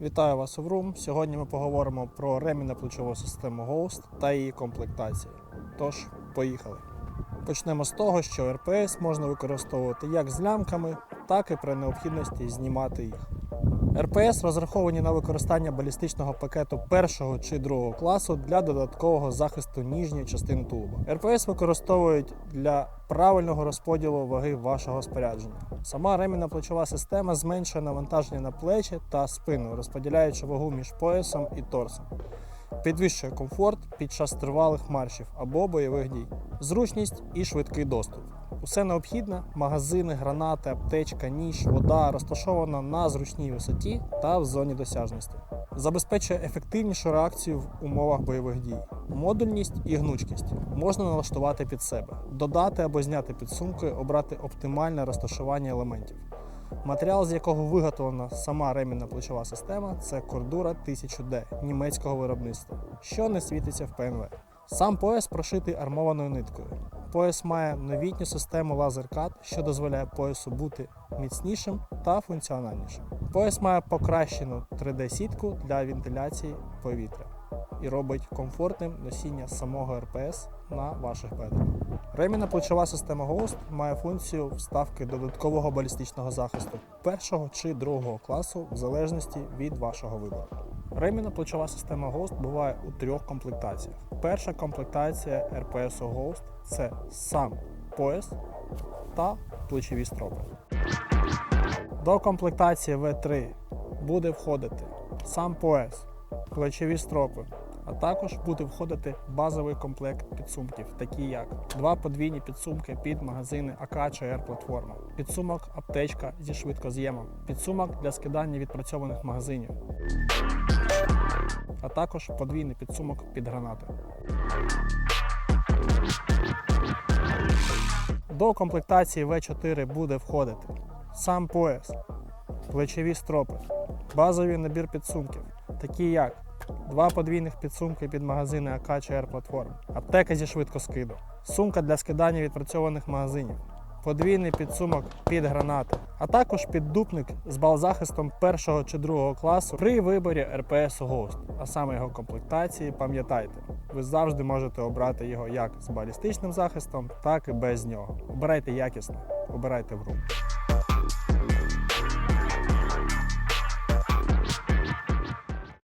Вітаю вас у Vroom. Сьогодні ми поговоримо про ремінно плечову систему Ghost та її комплектації. Тож, поїхали. Почнемо з того, що РПС можна використовувати як з лямками, так і при необхідності знімати їх. РПС розраховані на використання балістичного пакету першого чи другого класу для додаткового захисту ніжньої частини тулуба. РПС використовують для правильного розподілу ваги вашого спорядження. Сама ремінна плечова система зменшує навантаження на плечі та спину, розподіляючи вагу між поясом і торсом. Підвищує комфорт під час тривалих маршів або бойових дій, зручність і швидкий доступ. Усе необхідне магазини, гранати, аптечка, ніж, вода розташовано на зручній висоті та в зоні досяжності. Забезпечує ефективнішу реакцію в умовах бойових дій. Модульність і гнучкість можна налаштувати під себе, додати або зняти підсумки, обрати оптимальне розташування елементів. Матеріал, з якого виготовлена сама ремінна плечова система, це Cordura 1000D німецького виробництва, що не світиться в ПНВ. Сам пояс прошитий армованою ниткою. Пояс має новітню систему LaserCut, що дозволяє поясу бути міцнішим та функціональнішим. Пояс має покращену 3D-сітку для вентиляції повітря і робить комфортним носіння самого РПС на ваших бедрах. Ремінна плечова система Ghost має функцію вставки додаткового балістичного захисту першого чи другого класу в залежності від вашого вибору. Ремінна плечова система Ghost буває у трьох комплектаціях. Перша комплектація РПС Ghost це сам пояс та плечові стропи. До комплектації V3 буде входити сам пояс, плечові стропи, а також буде входити базовий комплект підсумків, такі як два подвійні підсумки під магазини АК чи R платформа, підсумок аптечка зі швидкоз'ємом, підсумок для скидання відпрацьованих магазинів, а також подвійний підсумок під гранати. До комплектації V4 буде входити сам пояс, плечові стропи, базовий набір підсумків, такі як два подвійних підсумки під магазини АК чи R платформ, аптека зі швидкоскиду, сумка для скидання відпрацьованих магазинів, подвійний підсумок під гранати, а також піддупник з балзахистом першого чи другого класу при виборі РПС Ghost, а саме його комплектації, пам'ятайте, ви завжди можете обрати його як з балістичним захистом, так і без нього. Обирайте якісно, обирайте в руку.